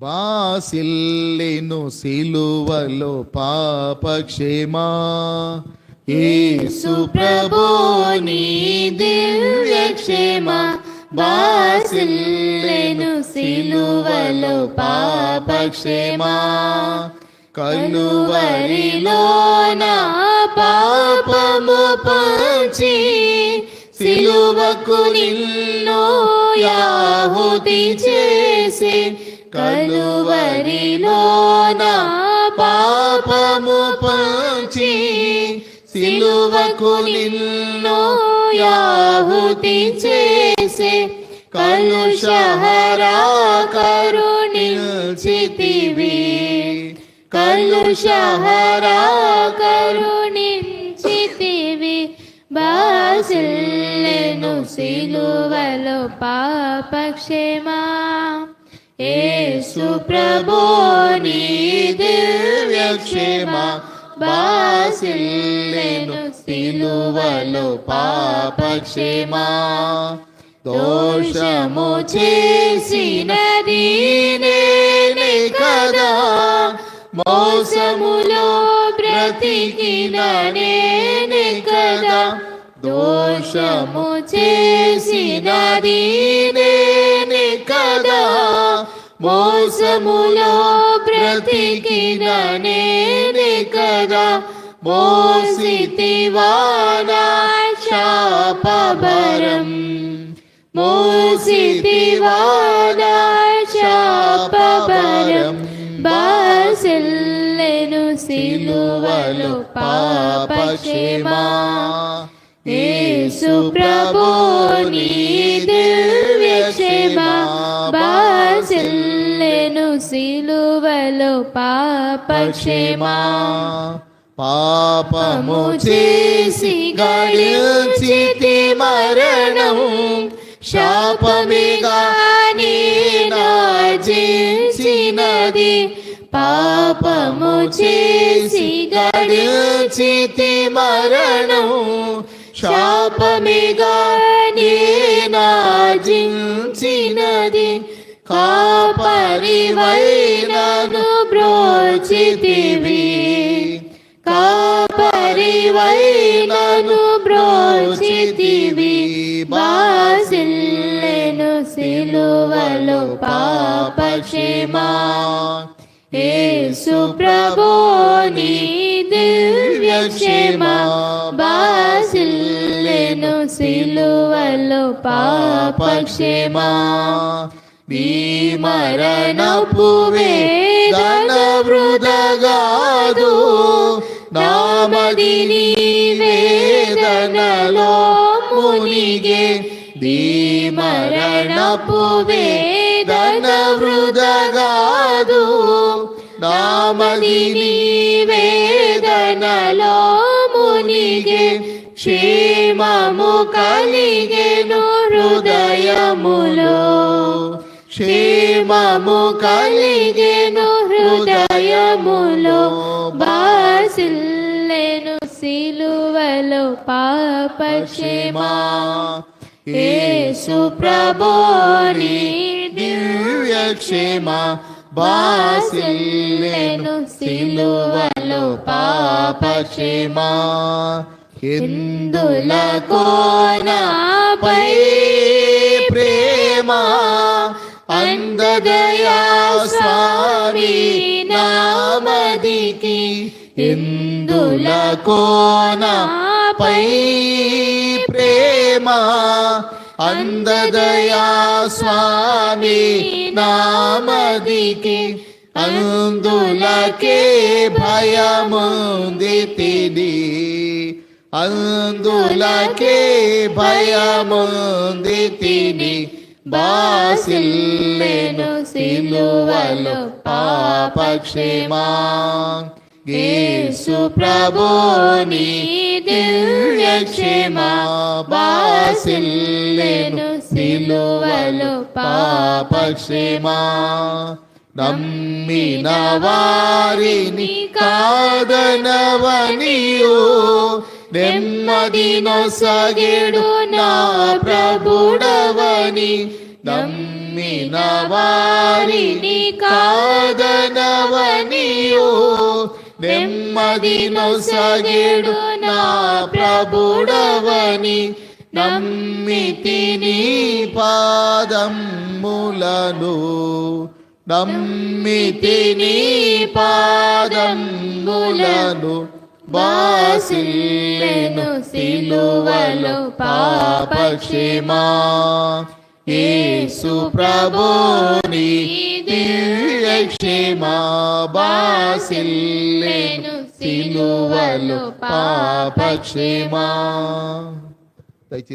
బాసిల్లెను సిలువలో పాపక్షేమా. ఏసు ప్రభోని దివ్యక్షేమా. దివ్య సిలువలో పాపక్షేమా. కలువరిలో నా పాపము పంచి సిలువకు నిన్ను యాహుతి చేసి కలువరిలో నా పాపము పంచి సిలువకు నిన్ను యాహుతి చేసి కలుషహరా కరుణిల్చితివి కలుషహరా కరుణించితివి బాసిల్ పాపక్షేమా? యేసు ప్రభో నీ దివ్య క్షేమ బాసిల్లెను సిలువలో పాపక్షేమా. దోషము చేసినది నేనే కదా. మోసములో బ్రతికిన నేనే కదా. దోషము చేసినది నేనే కదా మోసములో బ్రతికిన నేనే కదా మోసితివానా శాపభరం మోసితివానా శాపభరం బాసిల్లెను సిలువలు పాపక్షేమా యేసు ప్రభు నీ దివ్య క్షేమ బాసిల్లెను సిలువలు పాపక్షేమా పాపము చేసి గడిచితి మరణం. శాపమిగా నీ నాజించినది పాపము చేసి గడిచితి మరణం. శాపమిగా నీ నాజించినది కాపరివైనను బ్రోచితివి. కాపరివైనను బ్రోచితివి బాసిల్లెను సిలువలు పాపక్షేమా. యేసు ప్రభు నీ దివ్య క్షేమ నేను సిలువలు పాపక్షేమా. భీమరణపు వేదన వృదగాదు. నామదిని వేదనలో మునిగే భీమరణపు వేదన వృదగాదు. నామదిని వేదనలో మునిగే క్షేమము కలిగెను హృదయములో క్షేమము కలిగెను హృదయములో బాసిల్లెను సిలువలో పాపక్షేమా యేసు ప్రభు నీ దివ్య క్షేమా బాసిల్లెను సిలువలో పాప క్షేమా ఎందులకో కోనపై ప్రేమ? అందదయా స్వామి నామదికి ఎందులకో కోనపై ప్రేమ? అందదయా స్వామి నామదికి అందులకే భయముంది తిని. అందులకే భయముంది తిని బాసిల్లేను సిలువలు పాపక్షేమా. యేసు ప్రభుని దివ్యక్షేమా. బాసిల్లేను క్షేమ సిలువలు పాపక్షేమా. నమ్మిన వారిని కాదనవనియో. నెమ్మది నొసగెడు నా ప్రభుడవని నమ్మిన వారిని కాదనవనియో నెమ్మది నొసగెడు నా ప్రభుడవని నమ్మితిని పాదములను నమ్మితిని పాదములను బాసిల్లెను సిలువలో పాపక్షేమా యేసు ప్రభుని దివ్యక్షేమా బాసిల్లెను సిలువలో పాపక్షేమా దయచేసి